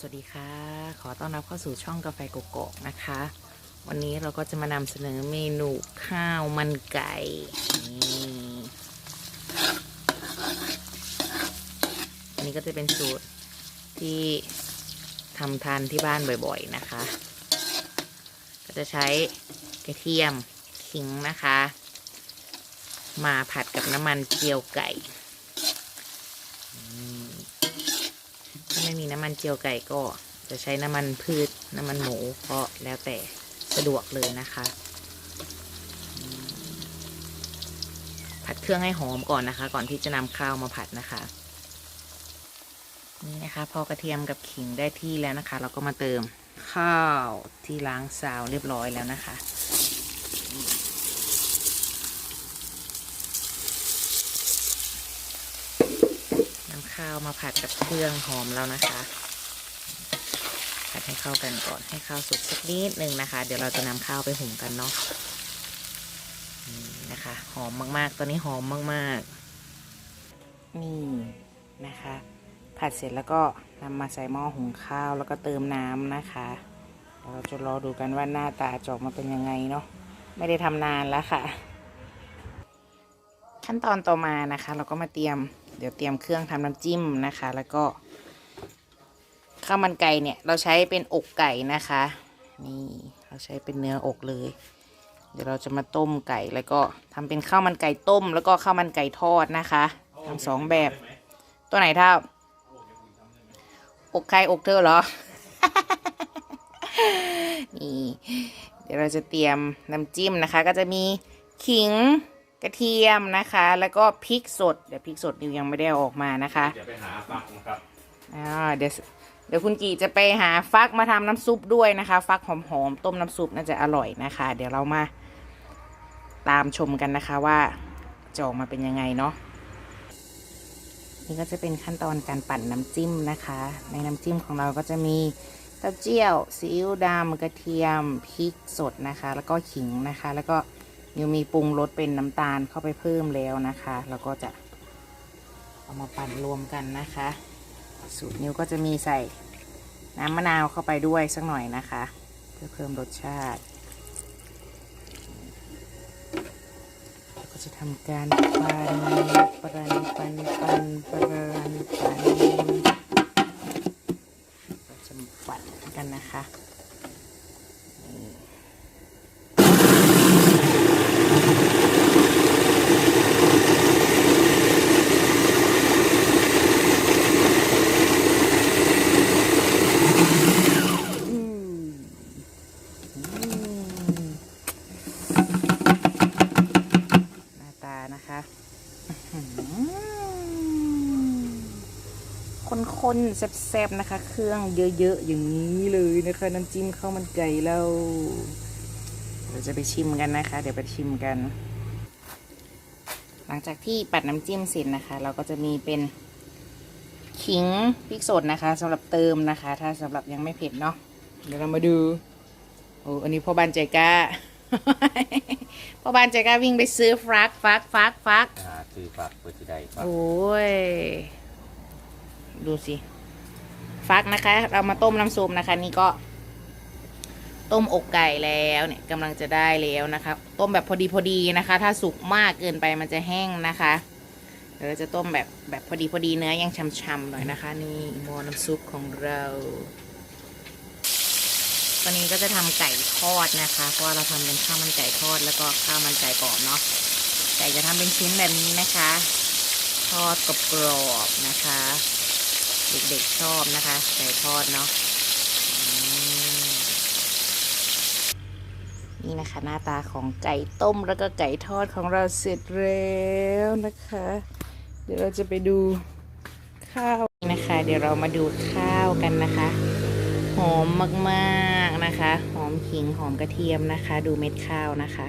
สวัสดีค่ะ ขอต้อนรับเข้าสู่ช่องกาแฟโกโก้นะคะ วันนี้เราก็จะมานำเสนอเมนูข้าวมันไก่นี่อันนี้ก็จะเป็นสูตรที่ทำทานที่บ้านบ่อยๆนะคะ ก็จะใช้กระเทียมขิงนะคะ มาผัดกับน้ำมันเจียวไก่อืม ถ้า ไม่มีน้ำมันเจียวไก่ก็จะใช้น้ำมันพืช น้ำมันหมูก็แล้วแต่สะดวกเลยนะคะ ผัดเครื่องให้หอมก่อนนะคะ ก่อนที่จะนำข้าวมาผัดนะคะ นี่นะคะพอกระเทียมกับขิงได้ที่แล้วนะคะ เราก็มาเติมข้าวที่ล้างซาวเรียบร้อยแล้วนะคะ นำ ข้าวมาผัดกับเครื่องหอมแล้วนะคะ ผัดให้เข้ากันก่อนให้ข้าวสุกสักนิดหนึ่งนะคะ เดี๋ยวเราจะนำข้าวไปหุงกันเนาะนี่นะคะ หอมมากๆ ตอนนี้หอมมากๆ นี่นะคะ ผัดเสร็จแล้วก็นำมาใส่หม้อหุงข้าวแล้วก็เติมน้ำนะคะเราจะรอดูกันว่าหน้าตาจออกมาเป็นยังไงเนาะไม่ได้ทำนานแล้วค่ะ ขั้นตอนต่อมานะคะ เราก็มาเตรียม เดี๋ยวเตรียมเครื่องทำน้ำจิ้มนะคะ แล้วก็ข้าวมันไก่เนี่ยเราใช้เป็นอกไก่นะคะ นี่เราใช้เป็นเนื้ออกเลย เดี๋ยวเราจะมาต้มไก่แล้วก็ทำเป็นข้าวมันไก่ต้ม แล้วก็ข้าวมันไก่ทอดนะคะทั้งสองแบบ ตัวไหนท่าอกใครอกเธอเหรอ นี่ เดี๋ยวเราจะเตรียมน้ำจิ้มนะคะ ก็จะมีขิง กระเทียมนะคะ แล้วก็พริกสดเดี๋ยวพริกสดนิวยังไม่ได้เอาออกมานะคะเดี๋ยวไปหาฟักนะครับอ่าเดี๋ยวเดี๋ยวคุณกีจะไปหาฟักมาทำน้ำซุปด้วยนะคะ ฟักหอมๆต้มน้ำซุปน่าจะอร่อยนะคะ เดี๋ยวเรามาตามชมกันนะคะว่าจะออกมาเป็นยังไงเนาะนี่ก็จะเป็นขั้นตอนการปั่นน้ำจิ้มนะคะ ในน้ำจิ้มของเราก็จะมีเต้าเจี้ยวซีอิ๊วดำกระเทียมพริกสดนะคะ แล้วก็ขิงนะคะ แล้วก็ ยังมีปรุงรสเป็นน้ำตาลเข้าไปเพิ่มแล้วนะคะ แล้วก็จะเอามาปั่นรวมกันนะคะ สูตรนิวก็จะมีใส่น้ำมะนาวเข้าไปด้วยสักหน่อยนะคะ เพื่อเพิ่มรสชาติก็จะทำการปั่นปั่นปั่นปั่นปั่นปั่นเราจะปั่นกันนะคะนี่อืมอืมหน้าตานะคะอื้อหื อคนๆแซ่บๆนะคะ เครื่องเยอะๆอย่างนี้เลยนะคะ น้ำจิ้มข้าวมันไก่เราเราจะไปชิมกันนะคะ เดี๋ยวไปชิมกัน หลังจากที่ปัดน้ำจิ้มเสร็จนะคะ เราก็จะมีเป็นขิงพริกสดนะคะสำหรับเติมนะคะ ถ้าสำหรับยังไม่เผ็ดเนาะเดี๋ยวเรามาดูโอ้อันนี้พ่อบ้านใจกล้าพ่อบ้านใจกล้าวิ่งไปซื้อฟักฟักฟักฟักหาซื้อฟักเพื่อที่ได้ฟักโอ้ย ดูสิ ฟักนะคะ เรามาต้มน้ำซุปนะคะ นี่ก็ ต้มอกไก่แล้วเนี่ยกำลังจะได้แล้วนะคะ ต้มแบบพอดีพอดีนะคะ ถ้าสุกมากเกินไปมันจะแห้งนะคะเดี๋ยวเราจะต้มแบบแบบพอดีพอดีเนื้อยังช่ำๆหน่อยนะคะ นี่ม้อน้ำซุปของเราตอนนี้ก็จะทำไก่ทอดนะคะ เพราะว่าเราทำเป็นข้าวมันไก่ทอดแล้วก็ข้าวมันไก่กรอบเนาะไก่จะทำเป็นชิ้นแบบนี้นะคะ ทอดกรอบๆนะคะ เด็กๆชอบนะคะไก่ทอดเนาะนี่นะคะหน้าตาของไก่ต้มแล้วก็ไก่ทอดของเราเสร็จแล้วนะคะ เดี๋ยวเราจะไปดูข้าวนะคะ เดี๋ยวเรามาดูข้าวกันนะคะ หอมมากๆนะคะ หอมขิงหอมกระเทียมนะคะ ดูเม็ดข้าวนะคะ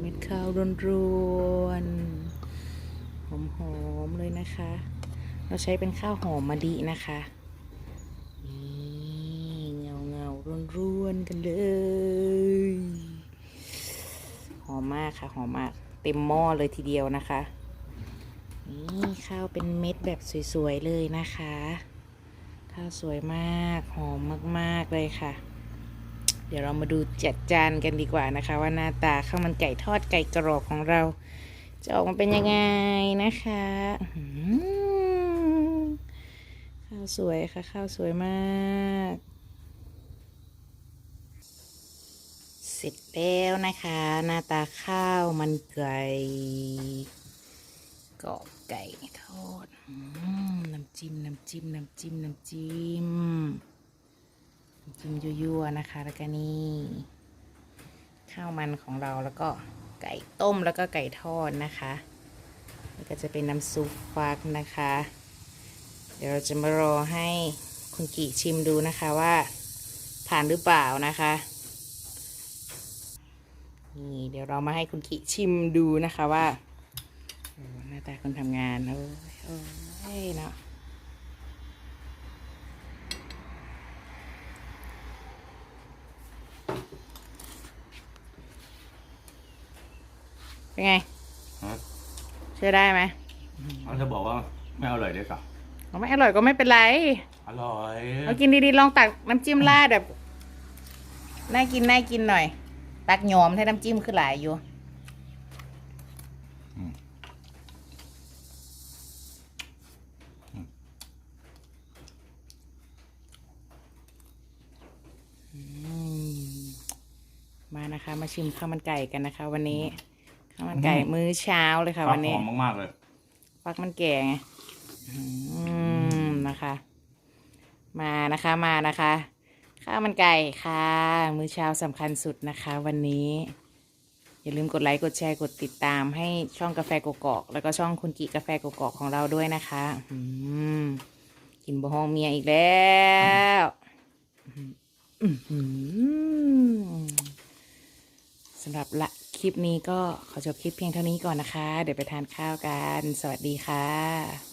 เม็ดข้าวร่วนๆ หอมๆเลยนะคะ เราใช้เป็นข้าวหอมมะลินะคะนี่เงาเงาๆร่วนๆกันเลย หอมมากค่ะหอมมากเต็มหม้อเลยทีเดียวนะคะนี่ข้าวเป็นเม็ดแบบสวยๆเลยนะคะ ข้าวสวยมากหอมมากๆเลยค่ะ เดี๋ยวเรามาดูจัดจานกันดีกว่านะคะ ว่าหน้าตาข้าวมันไก่ทอดไก่กรอบของเรา จะออกมาเป็นยังไงนะคะข้าวสวยค่ะข้าวสวยมาก เสร็จแล้วนะคะ หน้าตาข้าวมันไก่กรอบไก่ทอดอน้ำจิ้มน้ำจิ้มน้ำจิ้มน้ำจิ้มน้ำจิ้มยั่วๆนะคะ แล้วก็นี่ ข้าวมันของเราแล้วก็ ไก่ต้มแล้วก็ไก่ทอดนะคะแล้วก็จะเป็นน้ำซุปฟักนะคะ เดี๋ยวเราจะมารอให้คุณกีชิมดูนะคะว่าผ่านหรือเปล่านะคะนี่เดี๋ยวเรามาให้คุณกิชิมดูนะคะว่าหน้าตาคนทำงานโอ้ยโอ้ยเนาะ เป็นไงฮะ เชื่อได้ไหมเขาจะบอกว่าไม่อร่อยด้วยกับเอาไม่อร่อยก็ไม่เป็นไรอร่อยเอากินดีๆลองตักน้ำจิ้มราดแบบน่ากินน่ากินหน่อย ตักหยอมให้น้ำจิ้มคือหลายอยู่อืมมานะคะ มาชิมข้าวมันไก่กันนะคะ วันนี้ ข้าวมันไก่มื้อเช้าเลยค่ะข้าววันหนี้อมมากๆเลยฟักมันแก่ไงอืมนะคะ มานะคะมานะคะ ข้าวมันไก่ค่ะ มื้อเช้าสำคัญสุดนะคะ วันนี้ อย่าลืมกดไลค์กดแชร์กดติดตามให้ช่องกาแฟกกอก แล้วก็ช่องคุณกิกาแฟกกอกของเราด้วยนะคะอืมกินบะฮองเมียอีกแล้วอื้อหือสำหรับละ คลิปนี้ก็ขอจบคลิปเพียงเท่านี้ก่อนนะคะ เดี๋ยวไปทานข้าวกัน สวัสดีค่ะ